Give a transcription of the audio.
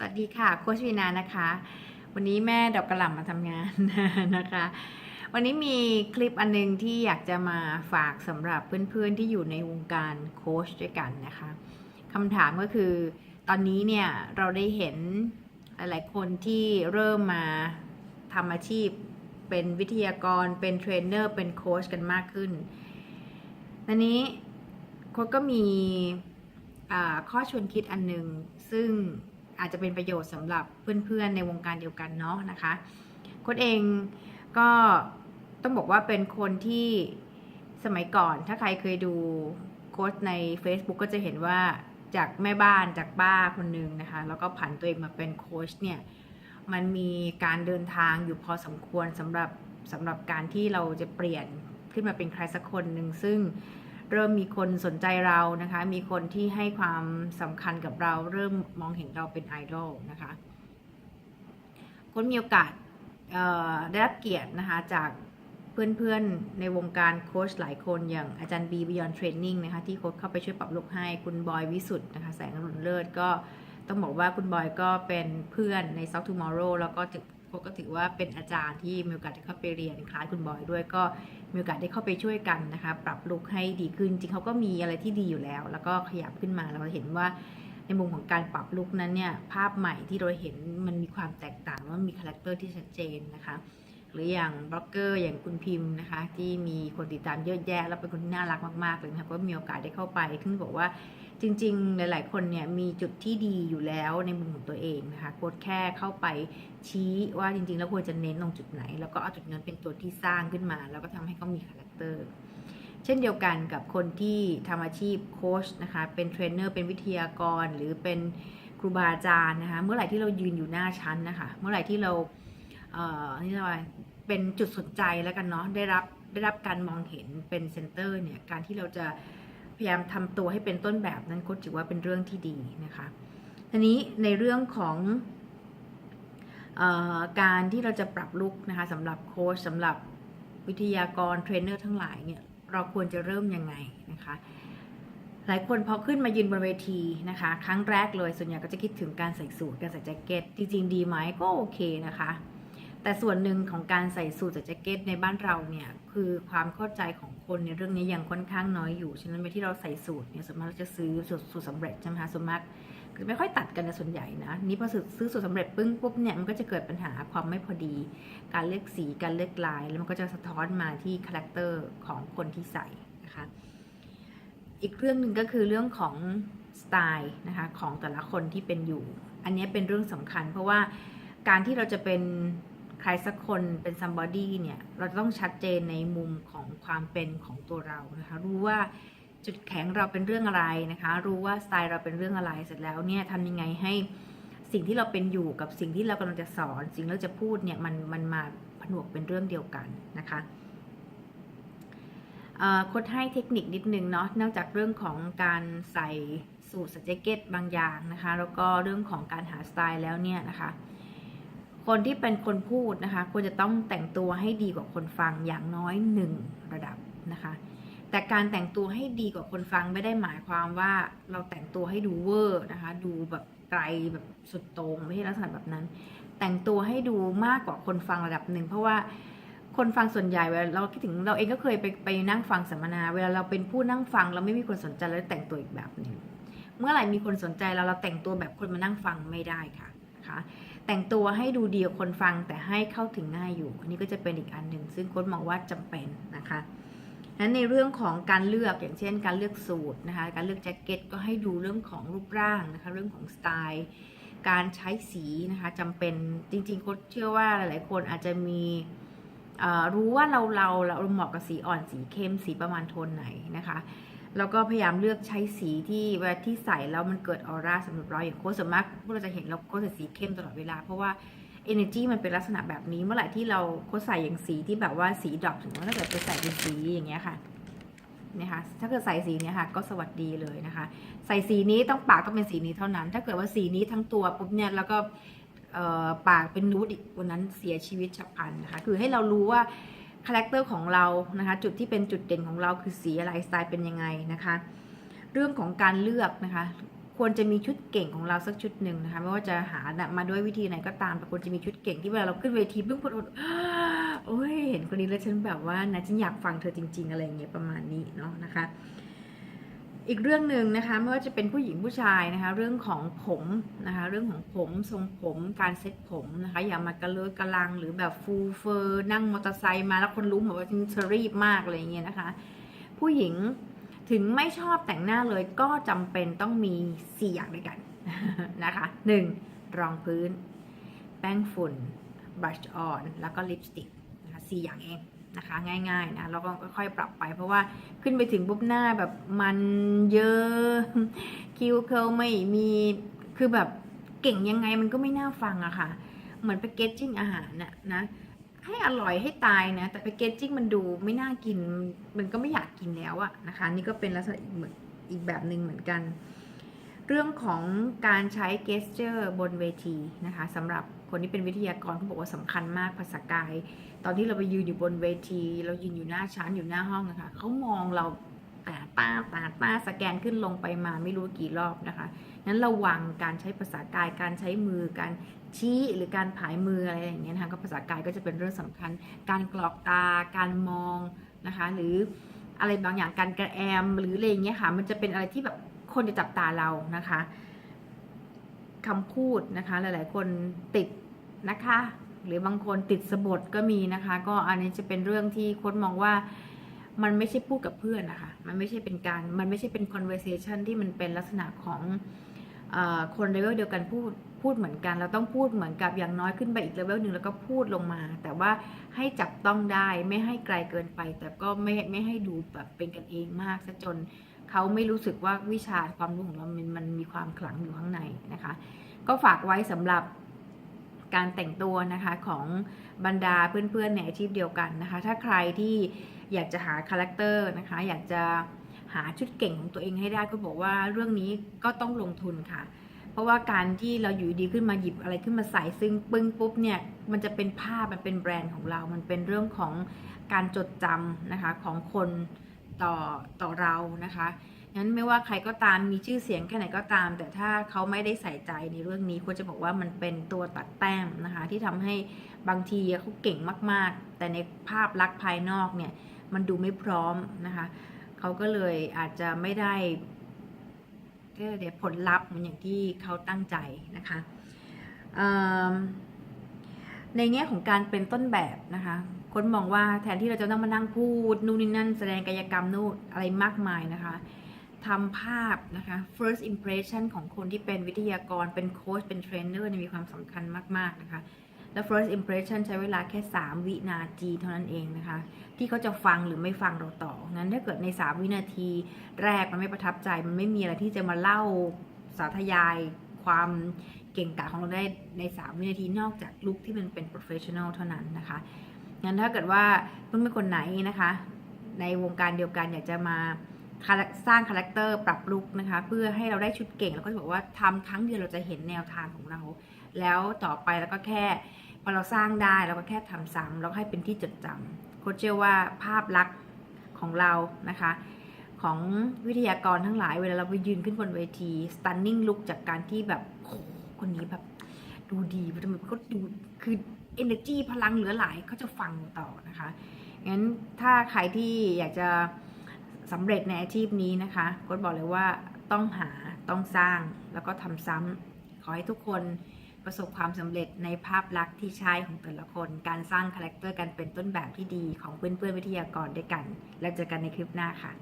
สวัสดีค่ะโคชวีนานะคะ วันนี้แม่ดอกกระหล่ำมาทำงานนะคะ วันนี้มีคลิปอันนึงที่อยากจะมาฝากสำหรับเพื่อนๆที่อยู่ในวงการโค้ชด้วยกันนะคะคำถามก็คือ ตอนนี้เนี่ยเราได้เห็นหลายๆคนที่เริ่มมาทำอาชีพ เป็นวิทยากร เป็นเทรนเนอร์ เป็นโค้ชกันมากขึ้นอันนี้โค้ชก็มีข้อชวนคิดอันหนึ่งซึ่ง อาจจะเป็นประโยชน์สำหรับเพื่อนๆ ในวงการเดียวกันเนาะนะคะโค้ชเองก็ต้องบอกว่าเป็นคนที่สมัยก่อน ถ้าใครเคยดูโค้ชใน Facebook ก็จะเห็นว่าจากแม่บ้านจากป้าคนหนึ่งนะคะ แล้วก็ผันตัวเองมาเป็นโค้ชเนี่ยมันมีการเดินทางอยู่พอสมควรสำหรับสำหรับการที่เราจะเปลี่ยนขึ้นมาเป็นใครสักคนหนึ่งซึ่ง เริ่มมีคนสนใจเรานะคะ มีคนที่ให้ความสำคัญกับเรา เริ่มมองเห็นเราเป็นไอดอลนะคะ คนมีโอกาสได้รับเกียรตินะคะจากเพื่อนๆในวงการโค้ชหลายคนอย่างอาจารย์บีบิยอนเทรนนิ่งนะคะที่โค้ชเข้าไปช่วยปรับลุกให้คุณบอยวิสุทธ์นะคะแสงรุณเลิศก็ต้องบอกว่าคุณบอยก็เป็นเพื่อนใน Soft Tomorrow แล้วก็ ถือก็ถือว่าเป็นอาจารย์ที่มีโอกาสได้เข้าไปเรียนคลายคุณบอยด้วยก็มีโอกาสได้เข้าไปช่วยกันนะคะปรับลุกให้ดีขึ้น จริงเขาก็มีอะไรที่ดีอยู่แล้ว แล้วก็ขยับขึ้นมาเราเห็นว่าในมุมของการปรับลุกนั้นเนี่ยภาพใหม่ที่เราเห็นมันมีความแตกต่างแล้วมันมีคาแรคเตอร์ที่ชัดเจนนะคะหรืออย่างบล็อกเกอร์อย่างคุณพิมพ์นะคะที่มีคนติดตามเยอะแยะแล้วเป็นคนที่น่ารักมากๆเลยนะคะก็มีโอกาสได้เข้าไปซึ่งบอกว่า จริงๆ หลาย ๆ คนเนี่ยมีจุดที่ดีอยู่แล้วในมุมของตัวเองนะคะโค้ดแค่เข้าไปชี้ว่าจริง ๆ แล้วควรจะเน้นลงจุดไหน แล้วก็เอาจุดนั้นเป็นตัวที่สร้างขึ้นมา แล้วก็ทำให้เขามีคาแรคเตอร์เช่นเดียวกันกับคนที่ทำอาชีพโค้ชนะคะเป็นเทรนเนอร์เป็นวิทยากรหรือเป็นครูบาอาจารย์นะคะเมื่อไหร่ที่เรายืนอยู่หน้าชั้นนะคะเมื่อไหร่ที่เราเอ่อนี่อะไรเป็นจุดสนใจแล้วกันเนาะได้รับได้รับการมองเห็นเป็นเซนเตอร์เนี่ยการที่เราจะ พยายามทำตัวให้เป็นต้นแบบนั้นก็ถือว่าเป็นเรื่องที่ดีนะคะทีนี้ในเรื่องของออการที่เราจะปรับลุกนะคะสำหรับโค้ชสำหรับวิทยากรเทรนเนอร์ทั้งหลายเนี่ยเราควรจะเริ่มยังไงนะคะหลายคนพอขึ้นมายืนบนเวทีนะคะ ครั้งแรกเลยส่วนใหญ่ก็จะคิดถึงการใส่สูทการใส่แจ็คเก็ตจริงๆดีไหมก็โอเคนะคะ แต่ส่วนหนึ่งของการใส่สูทแจ็คเก็ตในบ้านเราเนี่ยคือความเข้าใจของคนในเรื่องนี้ยังค่อนข้างน้อยอยู่ ฉะนั้นเวลาที่เราใส่สูทเนี่ยส่วนมากเราจะซื้อสูตรสูตรสำเร็จใช่ไหมคะส่วนมากคือไม่ค่อยตัดกันในส่วนใหญ่นะนี่พอซื้อสูตรสำเร็จปึ้งปุ๊บเนี่ยมันก็จะเกิดปัญหาความไม่พอดี การเลือกสีการเลือกลาย แล้วมันก็จะสะท้อนมาที่คาแรคเตอร์ของคนที่ใส่นะคะอีกเรื่องหนึ่งก็คือเรื่องของสไตล์นะคะของแต่ละคนที่เป็นอยู่ อันนี้เป็นเรื่องสำคัญ เพราะว่าการที่เราจะเป็น ใครสักคนเป็น somebody เนี่ย เราจะต้องชัดเจนในมุมของความเป็นของตัวเรานะคะ รู้ว่าจุดแข็งเราเป็นเรื่องอะไรนะคะ รู้ว่าสไตล์เราเป็นเรื่องอะไรเสร็จแล้วเนี่ยทำยังไงให้สิ่งที่เราเป็นอยู่กับสิ่งที่เรากำลังจะสอน สิ่งที่เราจะพูดเนี่ยมันมันมาผนวกเป็นเรื่องเดียวกันนะคะโค้ดให้เทคนิคนิดนึงเนาะนอกจากเรื่องของการใส่สูทสแจ็คเก็ตบางอย่างนะคะ แล้วก็เรื่องของการหาสไตล์แล้วเนี่ยนะคะ คนที่เป็นคนพูดนะคะควรจะต้องแต่งตัวให้ดีกว่าคนฟังอย่างน้อยหนึ่งระดับนะคะ แต่การแต่งตัวให้ดีกว่าคนฟังไม่ได้หมายความว่าเราแต่งตัวให้ดูเวอร์นะคะ ดูแบบไกลแบบสุดโต่งไม่ใช่ลักษณะแบบนั้น แต่งตัวให้ดูมากกว่าคนฟังระดับหนึ่งเพราะว่าคนฟังส่วนใหญ่เวลาเราคิดถึงเราเองก็เคยไปไปนั่งฟังสัมมนา เวลาเราเป็นผู้นั่งฟังเราไม่มีคนสนใจเราแต่งตัวอีกแบบหนึ่งเมื่อไหร่มีคนสนใจเราเราแต่งตัวแบบคนมานั่งฟังไม่ได้ค่ะ นะคะ แต่งตัวให้ดูดีกว่าคนฟังแต่ให้เข้าถึงง่ายอยู่ อันนี้ก็จะเป็นอีกอันหนึ่งซึ่งโค้ชมองว่าจำเป็นนะคะนั้นในเรื่องของการเลือกอย่างเช่น การเลือกสูทนะคะ การเลือกแจ็คเก็ตก็ให้ดูเรื่องของรูปร่างนะคะ เรื่องของสไตล์ การใช้สีนะคะจำเป็นจริงๆโค้ชเชื่อว่าหลายๆ คนอาจจะมีรู้ว่าเราเราเราเหมาะกับสีอ่อนสีเข้มสีประมาณโทนไหนนะคะ แล้วก็พยายามเลือกใช้สีที่เวลาที่ใส่แล้วมันเกิดออร่าสำหรับเราอย่างโค้ชส่วนมากพวกเราจะเห็นเราโค้ชใส่สีเข้มตลอดเวลา เพราะว่า energy มันเป็นลักษณะแบบนี้เมื่อไหร่ที่เราโค้ชใส่อย่างสีที่แบบว่าสีดรอปถึงว่าถ้าเกิดไปใส่เป็นสีอย่างเงี้ยค่ะเนี่ยค่ะถ้าเกิดใส่สีนี้ค่ะก็สวัสดีเลยนะคะ ใส่สีนี้ต้องปากต้องเป็นสีนี้เท่านั้น ถ้าเกิดว่าสีนี้ทั้งตัวปุ๊บเนี่ยแล้วก็เออปากเป็นนูดอีกวันนั้นเสียชีวิตฉับพลันนะคะ คือให้เรารู้ว่า คาแรคเตอร์ของเรานะคะจุดที่เป็นจุดเด่นของเราคือสีอะไรสไตล์เป็นยังไงนะคะเรื่องของการเลือกนะคะควรจะมีชุดเก่งของเราสักชุดหนึ่งนะคะไม่ว่าจะหามาด้วยวิธีไหนก็ตามแต่ควรจะมีชุดเก่งที่เวลาเราขึ้นเวทีปุ๊บคนโอ้ยเห็นคนนี้แล้วฉันแบบว่านะฉันอยากฟังเธอจริง ๆ อะไรอย่างเงี้ยประมาณนี้เนาะนะคะ อีกเรื่องหนึ่งนะคะไม่ว่าจะเป็นผู้หญิงผู้ชายนะคะ เรื่องของผมนะคะ เรื่องของผมทรงผมการเซ็ตผมนะคะ อย่ามากระเลอะกระลังหรือแบบฟูเฟอร์นั่งมอเตอร์ไซค์มาแล้วคนรู้หมดว่าฉันจะรีบมากอะไรอย่างเงี้ยนะคะ ผู้หญิงถึงไม่ชอบแต่งหน้าเลยก็จำเป็นต้องมี 4 อย่างด้วยกันนะคะ 1. รองพื้น แป้งฝุ่นบลัชออนแล้วก็ลิปสติกนะคะสอย่างเอง นะคะ ง่ายๆนะแล้วก็ค่อยๆปรับไป เพราะว่าขึ้นไปถึงปุ๊บหน้าแบบมันเยอะคิวเคิลไม่มีคือแบบเก่งยังไงมันก็ไม่น่าฟังอะค่ะ เหมือนไปเกจจิ้งอาหารน่ะนะให้อร่อยให้ตายนะ แต่ไปเกจจิ้งมันดูไม่น่ากิน มันก็ไม่อยากกินแล้วอะนะคะ นี่ก็เป็นลักษณะอีกแบบหนึ่งเหมือนกัน เรื่องของการใช้เกสเจอร์บนเวทีนะคะสำหรับคนที่เป็นวิทยากรเขาบอกว่าสำคัญมากภาษากาย ตอนที่เราไปยืนอยู่บนเวที เรายืนอยู่หน้าชั้นอยู่หน้าห้องนะคะเขามองเราตาตาตาตาสแกนขึ้นลงไปมาไม่รู้กี่รอบนะคะนั้นระวังการใช้ภาษากาย การใช้มือการชี้หรือการผายมืออะไรอย่างเงี้ยนะคะก็ภาษากายก็จะเป็นเรื่องสำคัญ การกรอกตา การมองนะคะ หรืออะไรบางอย่างการกระแอมหรืออะไรอย่างเงี้ยค่ะมันจะเป็นอะไรที่แบบ คนจะจับตาเรานะคะคำพูดนะคะ หลาย ๆ คนติดนะคะ หรือบางคนติดสะบดก็มีนะคะ ก็อันนี้จะเป็นเรื่องที่โค้ดมองว่ามันไม่ใช่พูดกับเพื่อนนะคะ มันไม่ใช่เป็นการ มันไม่ใช่เป็น conversation ที่มันเป็นลักษณะของอคนเลเวลเดียวกันพูด พูดเหมือนกัน เราต้องพูดเหมือนกับอย่างน้อยขึ้นไปอีกเลเวลหนึ่งแล้วก็พูดลงมา แต่ว่าให้จับต้องได้ ไม่ให้ไกลเกินไป แต่ก็ไม่ไม่ให้ดูแบบเป็นกันเองมากซะจน เขาไม่รู้สึกว่าวิชาความรู้ของเรามันมันมีความขลังอยู่ข้างในนะคะ ก็ฝากไว้สำหรับการแต่งตัวนะคะของบรรดาเพื่อนๆในอาชีพเดียวกันนะคะ ถ้าใครที่อยากจะหาคาแรคเตอร์นะคะ อยากจะหาชุดเก่งของตัวเองให้ได้ก็บอกว่าเรื่องนี้ก็ต้องลงทุนค่ะ เพราะว่าการที่เราอยู่ดีขึ้นมาหยิบอะไรขึ้นมาใส่ซึ่งปึ้งปุ๊บเนี่ยมันจะเป็นภาพมันเป็นแบรนด์ของเรา มันเป็นเรื่องของการจดจำนะคะของคน ต่อต่อเรานะคะงั้นไม่ว่าใครก็ตามมีชื่อเสียงแค่ไหนก็ตาม แต่ถ้าเขาไม่ได้ใส่ใจในเรื่องนี้ควรจะบอกว่ามันเป็นตัวตัดแต้มนะคะ ที่ทำให้บางทีเขาเก่งมาก ๆ แต่ในภาพลักษณ์ภายนอกเนี่ยมันดูไม่พร้อมนะคะเขาก็เลยอาจจะไม่ได้เดี๋ยวผลลัพธ์เหมือนอย่างที่เขาตั้งใจนะคะในแง่ของการเป็นต้นแบบนะคะ คนมองว่าแทนที่เราจะต้องมานั่งพูดนู่นนี่นั่นแสดงกายกรรมนู่นอะไรมากมายนะคะทำภาพนะคะ first impression ของคนที่เป็นวิทยากรเป็นโค้ชเป็นเทรนเนอร์มีความสำคัญมาก ๆ นะคะ แล้ว first impression ใช้เวลาแค่ 3 วินาทีเท่านั้นเองนะคะ ที่เขาจะฟังหรือไม่ฟังเราต่อ งั้นถ้าเกิดใน 3 วินาทีแรกมันไม่ประทับใจ มันไม่มีอะไรที่จะมาเล่าสาธยายความเก่งกาจของเราได้ใน 3 วินาทีนอกจากลุคที่มันเป็น professional เท่านั้นนะคะ งั้นถ้าเกิดว่าเพิ่งเป็นคนไหนนะคะ ในวงการเดียวกันอยากจะมาสร้างคาแรคเตอร์ปรับลุกนะคะ เพื่อให้เราได้ชุดเก่งแล้วก็จะบอกว่าทำครั้งเดียวเราจะเห็นแนวทางของเรา แล้วต่อไปแล้วก็แค่พอเราสร้างได้เราก็แค่ทำซ้ำแล้วให้เป็นที่จดจำโคชเชื่อว่าภาพลักษณ์ของเรานะคะ ของวิทยากรทั้งหลายเวลาเราไปยืนขึ้นบนเวที stunning look จากการที่แบบโอ้คนนี้แบบดูดีทำไมเขาดูคือ energy พลังเหลือหลายเขาจะฟังต่อนะคะงั้นถ้าใครที่อยากจะสำเร็จในอาชีพนี้นะคะก็บอกเลยว่าต้องหาต้องสร้างแล้วก็ทำซ้ำขอให้ทุกคนประสบความสำเร็จในภาพลักษณ์ที่ใช่ของแต่ละคน การสร้างคาแรคเตอร์กันเป็นต้นแบบที่ดีของเพื่อนๆวิทยากรด้วยกัน แล้วเจอกันในคลิปหน้าค่ะ